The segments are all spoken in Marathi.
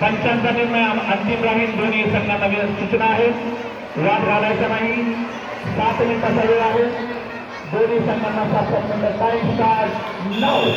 पंचांचा निर्णय अंतिम राहील. दोन्ही संघांना वि- सूचना आहे. वाद घालायचा नाही. सात मिनिटाचा वेळ आहे. दोन्ही संघांना सात सात मिनिटं. टाईम स्टार्ट नऊ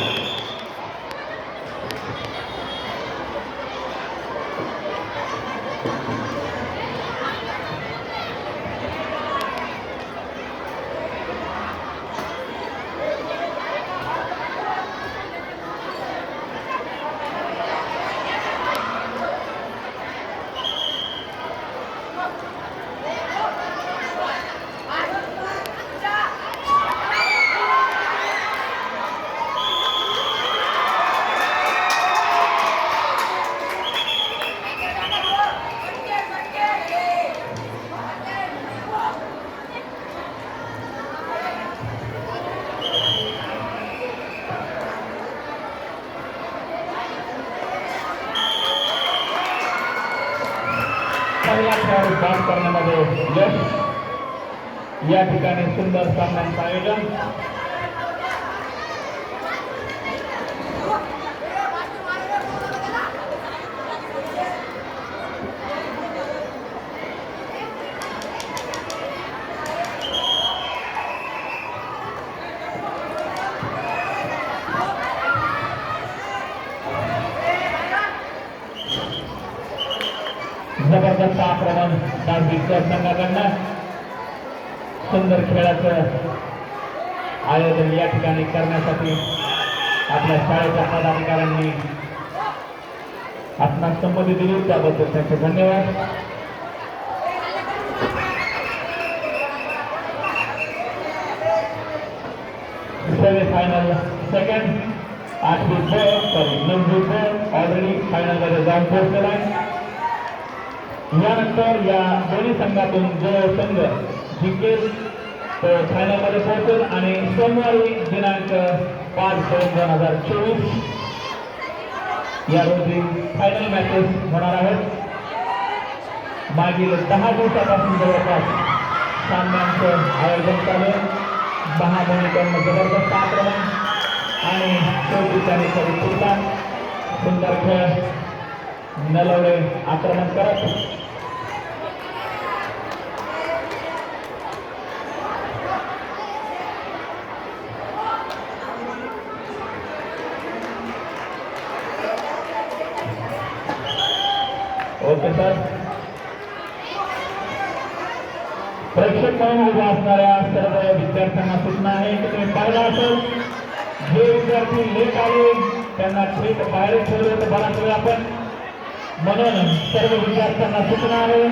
बाद करण्यामध्ये यश. या ठिकाणी सुंदर सामन्यांचं आयोजन. जबरदस्त आक्रमण डावीच्या संघाकडनं सुंदर खेळाचं आयोजन या ठिकाणी करण्यासाठी आपल्या शाळेच्या पदाधिकाऱ्यांनी आपणास संमती दिली. त्याबद्दल त्यांचे धन्यवाद. सेमी फायनल सेकंड आठवी फोर सॉरी नववी फोर ऑलरेडी फायनलमध्ये जाऊन पोहोचलेला आहे. यानंतर या दोन्ही संघातून जो संघ जिंकेल. तो फायनलमध्ये पोहोचेल आणि सोमवारी दिनांक पाच दोन दोन हजार चोवीस या रोजी फायनल मॅचेस होणार आहेत. मागील दहा दिवसापासून जवळपास सामन्यांचं आयोजन चालू आहे. महामोनीकडनं जबरदस्त आक्रमण आणि शेवटी त्यांनी पुरता सुंदर खेळ. नलवडे आक्रमण करत सर प्रेक्षक म्हणून उभा असणाऱ्या सर्व विद्यार्थ्यांना सूचना आहे की तुम्ही पाहिलं असेल. जे विद्यार्थी लेट आले त्यांना थेट बाहेर ठेवले होते. बराच वेळ आपण म्हणून सर्व विद्यार्थ्यांना सूचना आहे.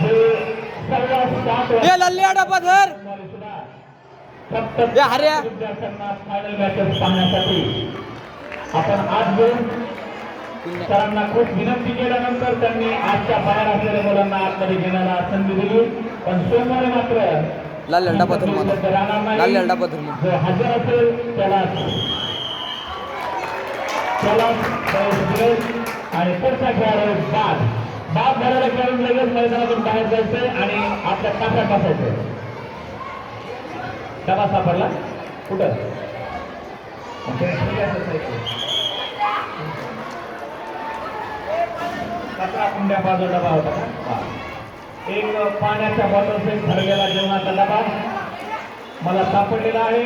जे सर्व सात ए लल्ल्या डबा धर. वाजता सुद्धा फक्त ए, हऱ्या. विद्यार्थ्यांना फायनल मॅचेस पाहण्यासाठी आपण आज घेऊन सरांना खूप विनंती केल्यानंतर त्यांनी आजच्या बाहेर असलेल्या मुलांना आतमध्ये घेण्याला संधी दिली पण सोमवारी मात्र लाल. राहणार नाही. लाल धर मला. जो हजर असेल त्याला त्याला आणि पुढचा खेळाडू बाद बाद झालेला खेळून लगेच मैदानातून बाहेर जायचंय आणि आपल्या ताफ्यात बसायचं डबा सापडला कुठं कचरा कुंड्या बाजू डबा होता एक पाण्याच्या बॉटलचा ठरलेला जेवणाचा डबा. मला सापडलेला आहे.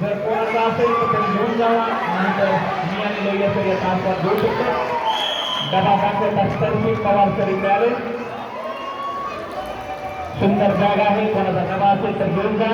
जर कोणाचा असेल तर ते घेऊन जावा. नंतर मी आणि लोहिया सर याचा आस्वाद घेऊ शकतो. डबा दाखवता सर्वी पवार तरी मिळाले सुंदर जागा आहे. कोणाचा डबा असेल तर घेऊन जा.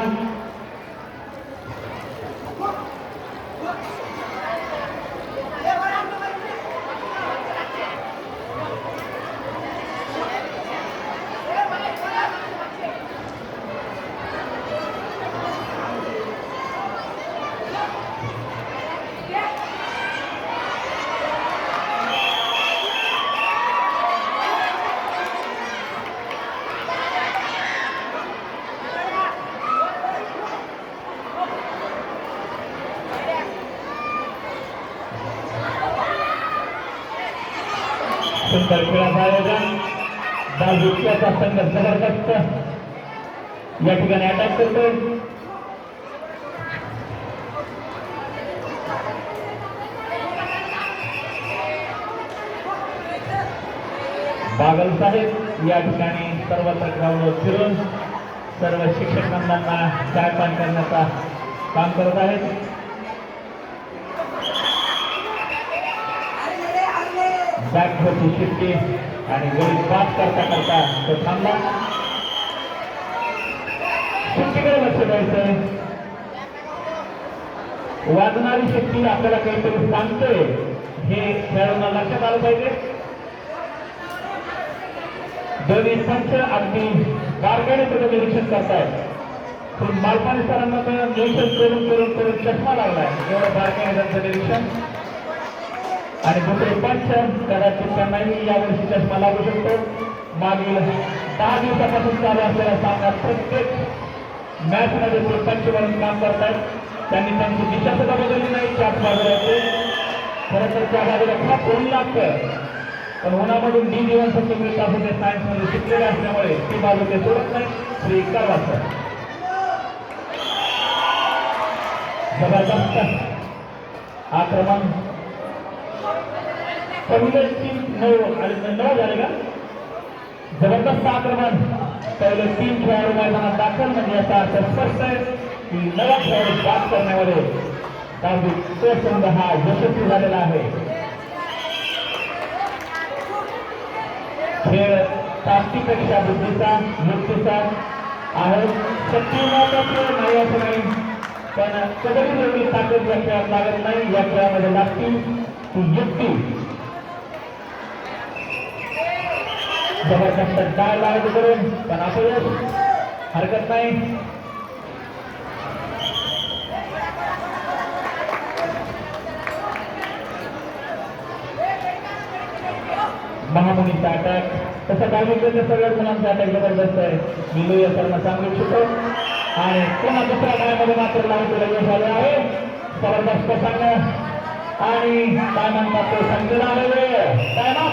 सुंदर आयोजन बाजूच्याचा संघ जबरदस्त या ठिकाणी अटॅक करतो बागल साहेब या ठिकाणी सर्वत्र ग्राउंडवर फिरून सर्व शिक्षक मंडळांना चाय पान करण्याचा काम करत आहेत. बॅकवरची शिट्टी आणि गळी पास करता करता तो थांबला. शिट्टीकडे लक्ष द्यायचं वाजणारी शक्ती आपल्याला काहीतरी सांगतोय. हे खेळाडूंना लक्षात आलं पाहिजे. दोन्ही पंच अगदी बारकाईने त्याचं निरीक्षण करतायत. पण मालपाणी सरांना निरीक्षण करून करून करून चष्मा लागलाय. एवढं बारकाईने त्यांचं निरीक्षण. आणि दुसरे पंच कदाचित त्यांनाही यावर्षी चष्मा लागू शकतो. मागील दहा दिवसापासून चालू असलेल्या सामन्यात प्रत्येक मॅच मध्ये ते पंच म्हणून काम करतात त्यांनी त्यांची दिशा सुद्धा बदलली नाही त्याच बाजूला खरं तर त्या बाजूला खूप ऊन लागतं. पण उन्हामधून डी जीवनसत्व मिळत असं ते सायन्समध्ये शिकलेले असल्यामुळे ती बाजू ते सोडत नाही. श्री वाजतात जबरदस्त आक्रमण. पहिलं तीन नऊ आणि नऊ झाले का जबरदस्त आक्रमण. पहिले तीन खेळाडू मैदानात दाखल म्हणजे याचा अर्थ स्पष्ट आहे की नवा खेळाडू बाद करण्यामध्ये काही तो संघ हा यशस्वी झालेला आहे. खेळ ताकदीपेक्षा बुद्धीचा युक्तीचा आहे. शक्ती महत्वाची नाही असं नाही. पण कधी एवढी ताकद या खेळात लागत नाही या खेळामध्ये लागतील युक्ती. जबरदस्त डाळ लागत करून पण अपयश हरकत नाही. महामुनीचा अटॅक तसं डावीकडे सगळ्या मुलांचा अटॅक जबरदस्त आहे. मी लोहिया सरांना सांगू इच्छितो. आणि पुन्हा दुसऱ्या डायमध्ये मात्र लावून यश आले आहे. जबरदस्त सांगणं. आणि काय म्हणतात ते संघ आलेले काय ना